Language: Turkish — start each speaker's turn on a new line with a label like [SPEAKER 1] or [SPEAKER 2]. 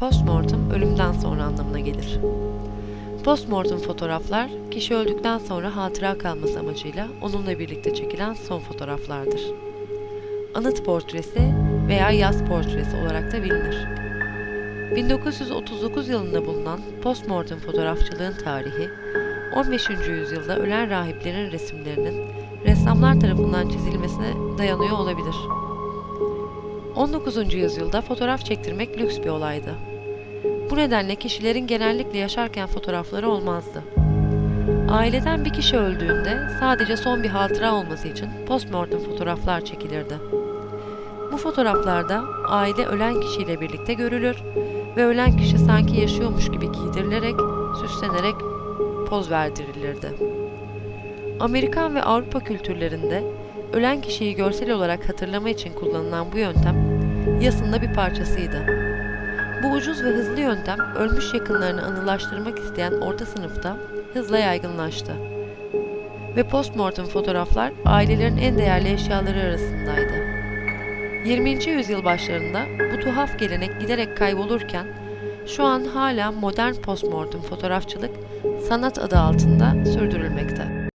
[SPEAKER 1] Postmortem ölümden sonra anlamına gelir. Postmortem fotoğraflar, kişi öldükten sonra hatıra kalması amacıyla onunla birlikte çekilen son fotoğraflardır. Anıt portresi veya yaz portresi olarak da bilinir. 1939 yılında bulunan postmortem fotoğrafçılığın tarihi, 15. yüzyılda ölen rahiplerin resimlerinin ressamlar tarafından çizilmesine dayanıyor olabilir. 19. yüzyılda fotoğraf çektirmek lüks bir olaydı. Nedenle kişilerin genellikle yaşarken fotoğrafları olmazdı. Aileden bir kişi öldüğünde sadece son bir hatıra olması için postmortem fotoğraflar çekilirdi. Bu fotoğraflarda aile ölen kişiyle birlikte görülür ve ölen kişi sanki yaşıyormuş gibi giydirilerek, süslenerek poz verdirilirdi. Amerikan ve Avrupa kültürlerinde ölen kişiyi görsel olarak hatırlama için kullanılan bu yöntem yasında bir parçasıydı. Bu ucuz ve hızlı yöntem ölmüş yakınlarını anılaştırmak isteyen orta sınıfta hızla yaygınlaştı. Ve postmortem fotoğraflar ailelerin en değerli eşyaları arasındaydı. 20. yüzyıl başlarında bu tuhaf gelenek giderek kaybolurken şu an hala modern postmortem fotoğrafçılık sanat adı altında sürdürülmekte.